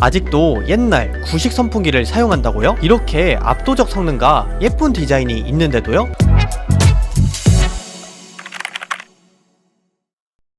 아직도 옛날 구식 선풍기를 사용한다고요? 이렇게 압도적 성능과 예쁜 디자인이 있는데도요?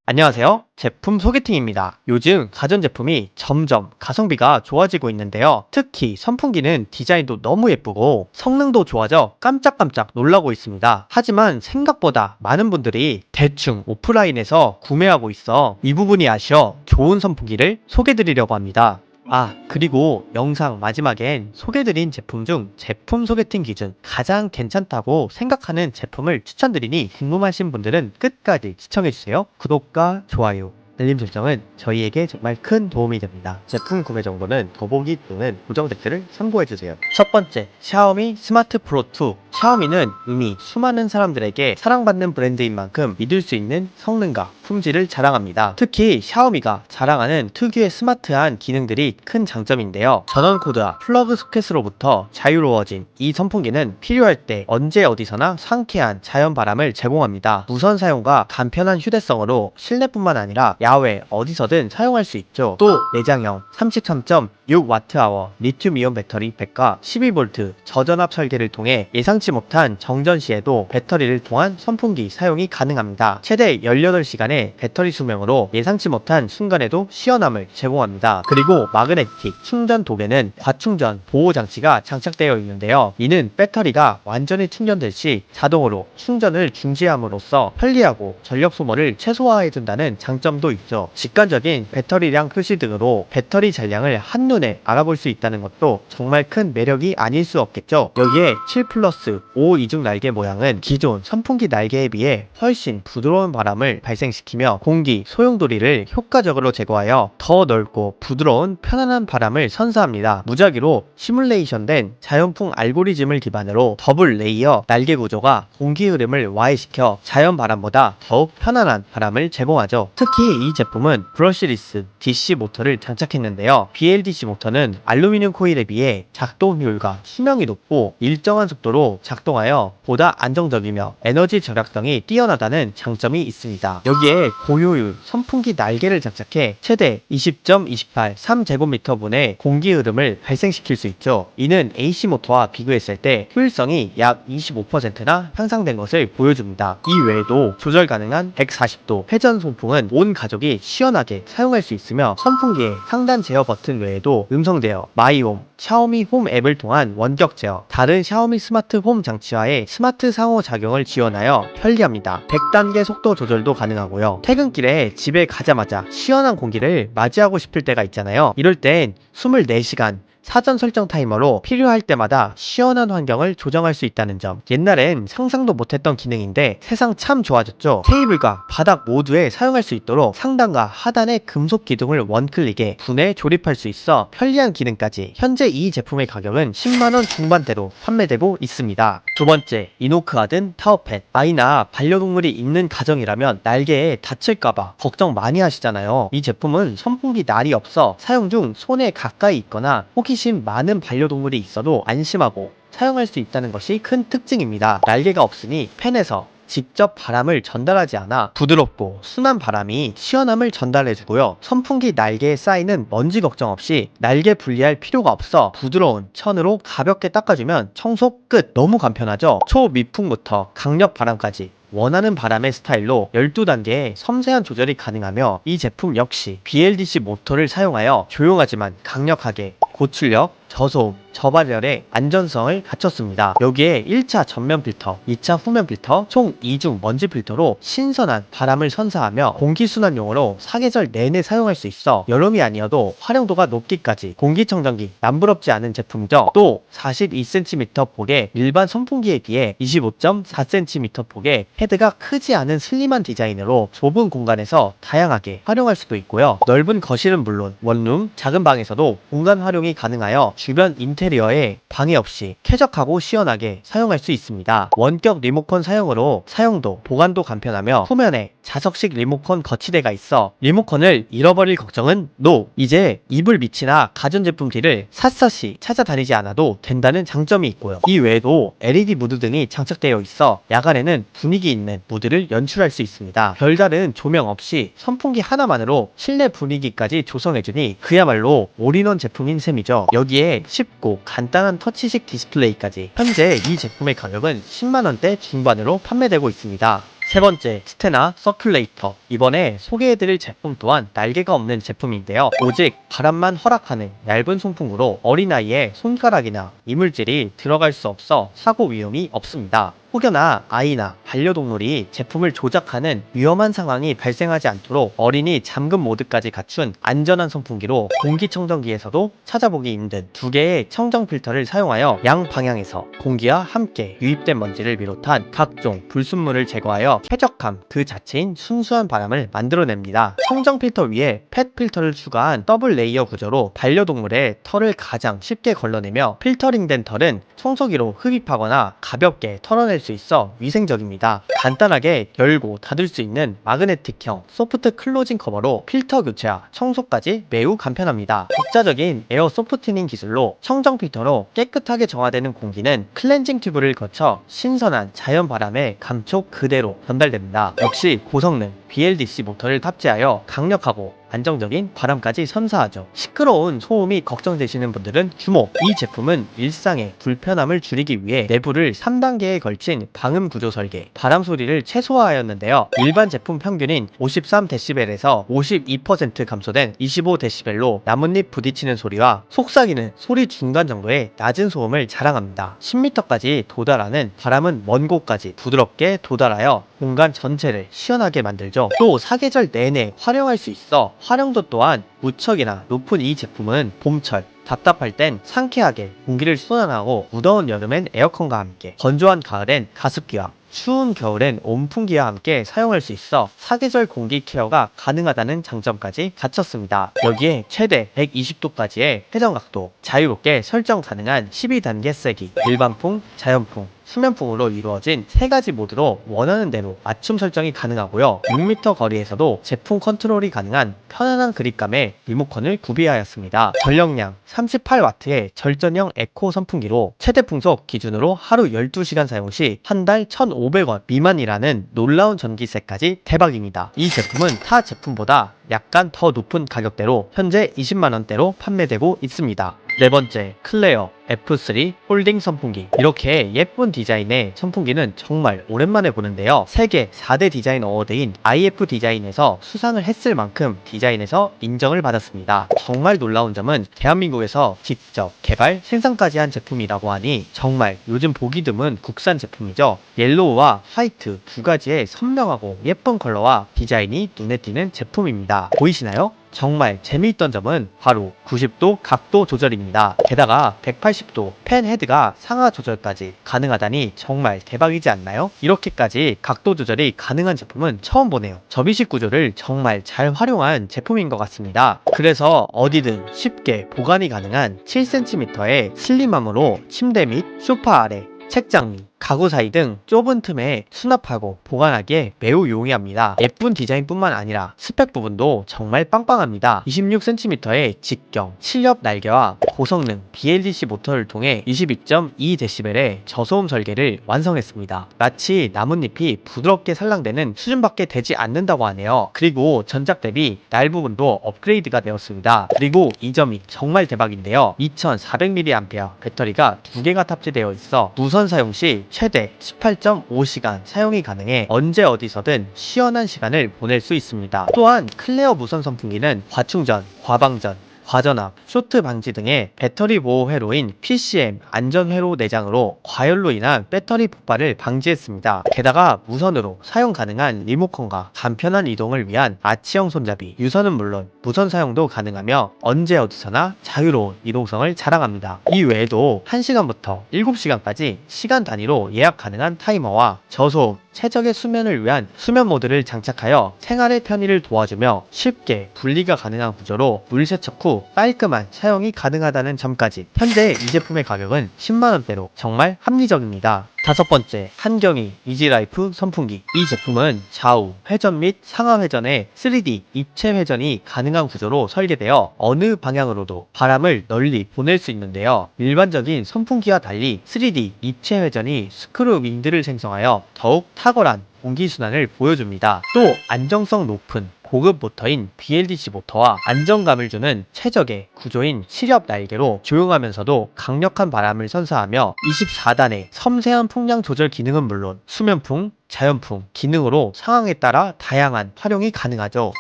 안녕하세요. 제품 소개팅입니다. 요즘 가전제품이 점점 가성비가 좋아지고 있는데요. 특히 선풍기는 디자인도 너무 예쁘고 성능도 좋아져 깜짝깜짝 놀라고 있습니다. 하지만 생각보다 많은 분들이 대충 오프라인에서 구매하고 있어 이 부분이 아쉬워 좋은 선풍기를 소개드리려고 합니다. 아, 그리고 영상 마지막엔 소개드린 제품 중 제품 소개팅 기준 가장 괜찮다고 생각하는 제품을 추천드리니 궁금하신 분들은 끝까지 시청해주세요. 구독과 좋아요, 알림 설정은 저희에게 정말 큰 도움이 됩니다. 제품 구매 정보는 더보기 또는 고정 댓글을 참고해주세요. 첫 번째, 샤오미 스마트 프로 2. 샤오미는 이미 수많은 사람들에게 사랑받는 브랜드인 만큼 믿을 수 있는 성능과 품질을 자랑합니다. 특히 샤오미가 자랑하는 특유의 스마트한 기능들이 큰 장점인데요. 전원 코드와 플러그 소켓으로부터 자유로워진 이 선풍기는 필요할 때 언제 어디서나 상쾌한 자연 바람을 제공합니다. 무선 사용과 간편한 휴대성으로 실내뿐만 아니라 야외 어디서든 사용할 수 있죠. 또 내장형 33.6Wh 리튬이온 배터리 100과 12V 저전압 설계를 통해 예상 치 못한 정전 시에도 배터리를 통한 선풍기 사용이 가능합니다. 최대 18시간의 배터리 수명으로 예상치 못한 순간에도 시원함을 제공합니다. 그리고 마그네틱 충전 도배는 과충전 보호 장치가 장착되어 있는데요. 이는 배터리가 완전히 충전될 시 자동으로 충전을 중지함으로써 편리하고 전력 소모를 최소화해 준다는 장점도 있죠. 직관적인 배터리량 표시 등으로 배터리 잔량을 한눈에 알아볼 수 있다는 것도 정말 큰 매력이 아닐 수 없겠죠. 여기에 7 플러스 5 이중 날개 모양은 기존 선풍기 날개에 비해 훨씬 부드러운 바람을 발생시키며 공기 소용돌이를 효과적으로 제거하여 더 넓고 부드러운 편안한 바람을 선사합니다. 무작위로 시뮬레이션된 자연풍 알고리즘을 기반으로 더블 레이어 날개 구조가 공기 흐름을 와해시켜 자연 바람보다 더욱 편안한 바람을 제공하죠. 특히 이 제품은 브러시리스 DC 모터를 장착했는데요. BLDC 모터는 알루미늄 코일에 비해 작동 효율과 수명이 높고 일정한 속도로 작동하여 보다 안정적이며 에너지 절약성이 뛰어나다는 장점이 있습니다. 여기에 고효율 선풍기 날개를 장착해 최대 20.28 3제곱미터분의 공기 흐름을 발생시킬 수 있죠. 이는 AC 모터와 비교했을 때 효율성이 약 25%나 향상된 것을 보여줍니다. 이 외에도 조절 가능한 140도 회전 송풍은 온 가족이 시원하게 사용할 수 있으며 선풍기의 상단 제어 버튼 외에도 음성 제어, 마이홈, 샤오미 홈 앱을 통한 원격 제어, 다른 샤오미 스마트 홈 장치와의 스마트 상호작용을 지원하여 편리합니다. 100단계 속도 조절도 가능하고요. 퇴근길에 집에 가자마자 시원한 공기를 맞이하고 싶을 때가 있잖아요. 이럴 땐 24시간 사전 설정 타이머로 필요할 때마다 시원한 환경을 조정할 수 있다는 점. 옛날엔 상상도 못했던 기능인데 세상 참 좋아졌죠. 테이블과 바닥 모두에 사용할 수 있도록 상단과 하단의 금속 기둥을 원클릭에 분해 조립할 수 있어 편리한 기능까지. 현재 이 제품의 가격은 10만원 중반대로 판매되고 있습니다. 두 번째, 이노크하든 타워팻. 아이나 반려동물이 있는 가정이라면 날개에 다칠까봐 걱정 많이 하시잖아요. 이 제품은 선풍기 날이 없어 사용 중 손에 가까이 있거나 호기심 많은 반려동물이 있어도 안심하고 사용할 수 있다는 것이 큰 특징입니다. 날개가 없으니 팬에서 직접 바람을 전달하지 않아 부드럽고 순한 바람이 시원함을 전달해주고요. 선풍기 날개에 쌓이는 먼지 걱정 없이 날개 분리할 필요가 없어 부드러운 천으로 가볍게 닦아주면 청소 끝. 너무 간편하죠? 초미풍부터 강력 바람까지 원하는 바람의 스타일로 12단계의 섬세한 조절이 가능하며 이 제품 역시 BLDC 모터를 사용하여 조용하지만 강력하게 고출력, 저소음, 저발열의 안전성을 갖췄습니다. 여기에 1차 전면 필터, 2차 후면 필터, 총 2중 먼지 필터로 신선한 바람을 선사하며 공기순환용으로 사계절 내내 사용할 수 있어 여름이 아니어도 활용도가 높기까지 공기청정기 남부럽지 않은 제품이죠. 또 42cm 폭의 일반 선풍기에 비해 25.4cm 폭의 헤드가 크지 않은 슬림한 디자인으로 좁은 공간에서 다양하게 활용할 수도 있고요. 넓은 거실은 물론 원룸, 작은 방에서도 공간 활용이 가능하여 주변 인테리어에 방해 없이 쾌적하고 시원하게 사용할 수 있습니다. 원격 리모컨 사용으로 사용도 보관도 간편하며 후면에 자석식 리모컨 거치대가 있어 리모컨을 잃어버릴 걱정은 NO! 이제 이불 밑이나 가전제품들을 샅샅이 찾아다니지 않아도 된다는 장점이 있고요. 이 외에도 LED 무드 등이 장착되어 있어 야간에는 분위기 있는 무드를 연출할 수 있습니다. 별다른 조명 없이 선풍기 하나만으로 실내 분위기까지 조성해주니 그야말로 올인원 제품인 셈이죠. 여기에 쉽고 간단한 터치식 디스플레이까지 현재 이 제품의 가격은 10만원대 중반으로 판매되고 있습니다. 세 번째, 스테나 서큘레이터. 이번에 소개해드릴 제품 또한 날개가 없는 제품인데요. 오직 바람만 허락하는 얇은 송풍구로 어린아이의 손가락이나 이물질이 들어갈 수 없어 사고 위험이 없습니다. 혹여나 아이나 반려동물이 제품을 조작하는 위험한 상황이 발생하지 않도록 어린이 잠금 모드까지 갖춘 안전한 선풍기로 공기청정기에서도 찾아보기 힘든 두 개의 청정 필터를 사용하여 양 방향에서 공기와 함께 유입된 먼지를 비롯한 각종 불순물을 제거하여 쾌적함 그 자체인 순수한 바람을 만들어냅니다. 청정 필터 위에 펫 필터를 추가한 더블 레이어 구조로 반려동물의 털을 가장 쉽게 걸러내며 필터링된 털은 청소기로 흡입하거나 가볍게 털어낼 수 있어 위생적입니다. 간단하게 열고 닫을 수 있는 마그네틱형 소프트 클로징 커버로 필터 교체와 청소까지 매우 간편합니다. 독자적인 에어 소프트닝 기술로 청정 필터로 깨끗하게 정화되는 공기는 클렌징 튜브를 거쳐 신선한 자연 바람에 감촉 그대로 전달됩니다. 역시 고성능 BLDC 모터를 탑재하여 강력하고 안정적인 바람까지 선사하죠. 시끄러운 소음이 걱정되시는 분들은 주목! 이 제품은 일상의 불편함을 줄이기 위해 내부를 3단계에 걸친 방음 구조 설계, 바람 소리를 최소화하였는데요. 일반 제품 평균인 53dB에서 52% 감소된 25dB로 나뭇잎 부딪히는 소리와 속삭이는 소리 중간 정도의 낮은 소음을 자랑합니다. 10m까지 도달하는 바람은 먼 곳까지 부드럽게 도달하여 공간 전체를 시원하게 만들죠. 또 사계절 내내 활용할 수 있어 활용도 또한 무척이나 높은 이 제품은 봄철 답답할 땐 상쾌하게 공기를 쏟아나고 무더운 여름엔 에어컨과 함께 건조한 가을엔 가습기와 추운 겨울엔 온풍기와 함께 사용할 수 있어 사계절 공기 케어가 가능하다는 장점까지 갖췄습니다. 여기에 최대 120도까지의 회전 각도, 자유롭게 설정 가능한 12단계 세기, 일반풍, 자연풍, 수면풍으로 이루어진 세 가지 모드로 원하는 대로 맞춤 설정이 가능하고요. 6m 거리에서도 제품 컨트롤이 가능한 편안한 그립감의 리모컨을 구비하였습니다. 전력량 38W의 절전형 에코 선풍기로 최대 풍속 기준으로 하루 12시간 사용 시 한 달 1,500원 미만이라는 놀라운 전기세까지 대박입니다. 이 제품은 타 제품보다 약간 더 높은 가격대로 현재 20만원대로 판매되고 있습니다. 네 번째, 클레어 F3 홀딩 선풍기. 이렇게 예쁜 디자인의 선풍기는 정말 오랜만에 보는데요. 세계 4대 디자인 어워드인 IF 디자인에서 수상을 했을 만큼 디자인에서 인정을 받았습니다. 정말 놀라운 점은 대한민국에서 직접 개발, 생산까지 한 제품이라고 하니 정말 요즘 보기 드문 국산 제품이죠. 옐로우와 화이트 두 가지의 선명하고 예쁜 컬러와 디자인이 눈에 띄는 제품입니다. 보이시나요? 정말 재미있던 점은 바로 90도 각도 조절입니다. 게다가 180도 펜 헤드가 상하 조절까지 가능하다니 정말 대박이지 않나요? 이렇게까지 각도 조절이 가능한 제품은 처음 보네요. 접이식 구조를 정말 잘 활용한 제품인 것 같습니다. 그래서 어디든 쉽게 보관이 가능한 7cm의 슬림함으로 침대 및 소파 아래 책장 및 가구 사이 등 좁은 틈에 수납하고 보관하기에 매우 용이합니다. 예쁜 디자인뿐만 아니라 스펙 부분도 정말 빵빵합니다. 26cm의 직경, 실력 날개와 고성능 BLDC 모터를 통해 22.2dB의 저소음 설계를 완성했습니다. 마치 나뭇잎이 부드럽게 살랑대는 수준밖에 되지 않는다고 하네요. 그리고 전작 대비 날 부분도 업그레이드가 되었습니다. 그리고 이 점이 정말 대박인데요. 2400mAh 배터리가 두 개가 탑재되어 있어 무선 사용 시 최대 18.5시간 사용이 가능해 언제 어디서든 시원한 시간을 보낼 수 있습니다. 또한 클레어 무선 선풍기는 과충전, 과방전, 과전압, 쇼트 방지 등의 배터리 보호 회로인 PCM 안전 회로 내장으로 과열로 인한 배터리 폭발을 방지했습니다. 게다가 무선으로 사용 가능한 리모컨과 간편한 이동을 위한 아치형 손잡이, 유선은 물론 무선 사용도 가능하며 언제 어디서나 자유로운 이동성을 자랑합니다. 이 외에도 1시간부터 7시간까지 시간 단위로 예약 가능한 타이머와 저소음 최적의 수면을 위한 수면 모드를 장착하여 생활의 편의를 도와주며 쉽게 분리가 가능한 구조로 물 세척 후 깔끔한 사용이 가능하다는 점까지 현재 이 제품의 가격은 10만원대로 정말 합리적입니다. 다섯 번째, 한경이 이지라이프 선풍기. 이 제품은 좌우, 회전 및 상하 회전의 3D 입체 회전이 가능한 구조로 설계되어 어느 방향으로도 바람을 널리 보낼 수 있는데요. 일반적인 선풍기와 달리 3D 입체 회전이 스크루 윈드를 생성하여 더욱 탁월한 공기순환을 보여줍니다. 또 안정성 높은 고급 모터인 BLDC 모터와 안정감을 주는 최적의 구조인 시렵 날개로 조용하면서도 강력한 바람을 선사하며 24단의 섬세한 풍량 조절 기능은 물론 수면풍, 자연풍 기능으로 상황에 따라 다양한 활용이 가능하죠.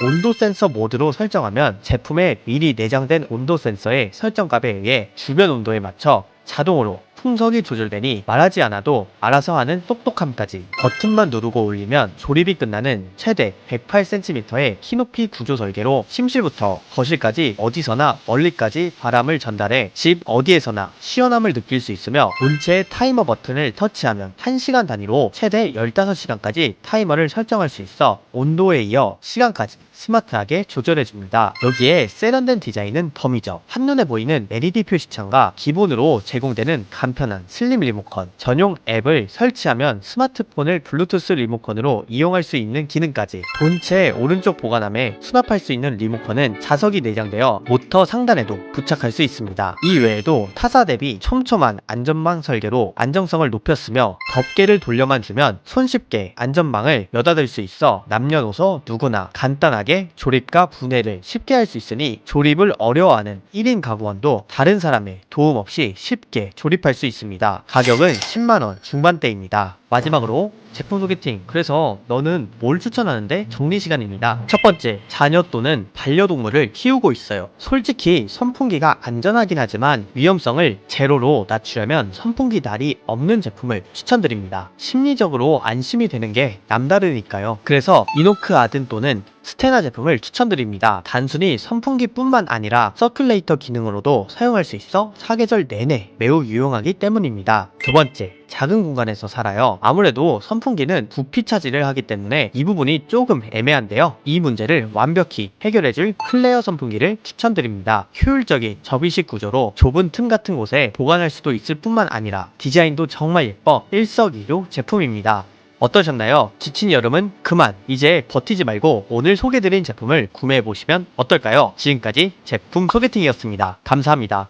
온도 센서 모드로 설정하면 제품에 미리 내장된 온도 센서의 설정값에 의해 주변 온도에 맞춰 자동으로 풍속이 조절되니 말하지 않아도 알아서 하는 똑똑함까지 버튼만 누르고 올리면 조립이 끝나는 최대 108cm의 키높이 구조 설계로 침실부터 거실까지 어디서나 멀리까지 바람을 전달해 집 어디에서나 시원함을 느낄 수 있으며 본체 타이머 버튼을 터치하면 1시간 단위로 최대 15시간까지 타이머를 설정할 수 있어 온도에 이어 시간까지 스마트하게 조절해줍니다. 여기에 세련된 디자인은 덤이죠. 한눈에 보이는 LED 표시창과 기본으로 제공되는 간편한 슬림 리모컨, 전용 앱을 설치하면 스마트폰을 블루투스 리모컨으로 이용할 수 있는 기능까지 본체 오른쪽 보관함에 수납할 수 있는 리모컨은 자석이 내장되어 모터 상단에도 부착할 수 있습니다. 이 외에도 타사 대비 촘촘한 안전망 설계로 안정성을 높였으며 덮개를 돌려만 주면 손쉽게 안전망을 여닫을 수 있어 남녀노소 누구나 간단하게 조립과 분해를 쉽게 할 수 있으니 조립을 어려워하는 1인 가구원도 다른 사람의 도움 없이 쉽게 조립할 수 있습니다. 가격은 10만원 중반대입니다. 마지막으로 제품 소개팅. 그래서 너는 뭘 추천하는데? 정리 시간입니다. 첫 번째, 자녀 또는 반려동물을 키우고 있어요. 솔직히 선풍기가 안전하긴 하지만 위험성을 제로로 낮추려면 선풍기 날이 없는 제품을 추천드립니다. 심리적으로 안심이 되는 게 남다르니까요. 그래서 이노크 아든 또는 스테나 제품을 추천드립니다. 단순히 선풍기뿐만 아니라 서큘레이터 기능으로도 사용할 수 있어 사계절 내내 매우 유용하기 때문입니다. 두 번째, 작은 공간에서 살아요. 아무래도 선풍기는 부피 차지를 하기 때문에 이 부분이 조금 애매한데요. 이 문제를 완벽히 해결해줄 클레어 선풍기를 추천드립니다. 효율적인 접이식 구조로 좁은 틈 같은 곳에 보관할 수도 있을 뿐만 아니라 디자인도 정말 예뻐 일석이조 제품입니다. 어떠셨나요? 지친 여름은 그만 이제 버티지 말고 오늘 소개드린 제품을 구매해보시면 어떨까요? 지금까지 제품 소개팅이었습니다. 감사합니다.